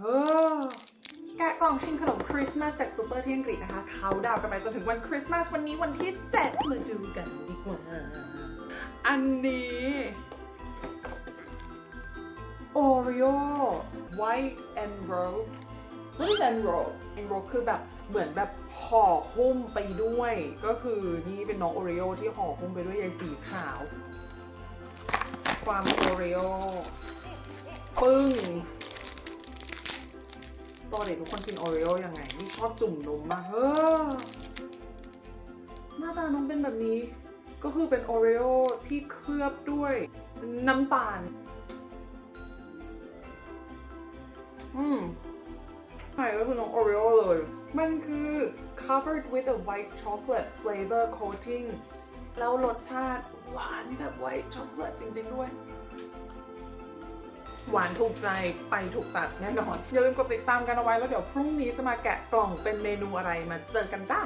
เออแกะกล่องชิมขนมคริสต์มาสจากซูเปอร์ที่อังกฤษนะคะ เขาดาวน์กันไปจนถึงวันคริสต์มาสวันนี้วันที่7มาดูกันดีกว่า อันนี้ Oreo White and Roll What is enroll enroll คือแบบเหมือนแบบห่อหุ้มไปด้วย ก็คือนี่เป็นน้องโอริโอที่ห่อหุ้มไปด้วยใยสีขาว ความโอริโอปึ้ง ตอนเด็กทุกคนกินโอริโอยังไง นี่ชอบจุ่มนมมากเฮ้อหน้าตาน้องเป็นแบบนี้ ก็คือเป็นโอริโอที่เคลือบด้วยน้ำตาล อืมใช่ก็คือน้องโอริโอเลย มันคือ covered with a white chocolate flavor coating แล้วรสชาติหวานแบบ white chocolate จริง ๆ ด้วย หวานถูกใจไปถูกตัดแน่นอน อย่าลืมกดติดตามกันเอาไว้แล้วเดี๋ยวพรุ่งนี้จะมาแกะกล่องเป็นเมนูอะไรมาเจอกันจ้า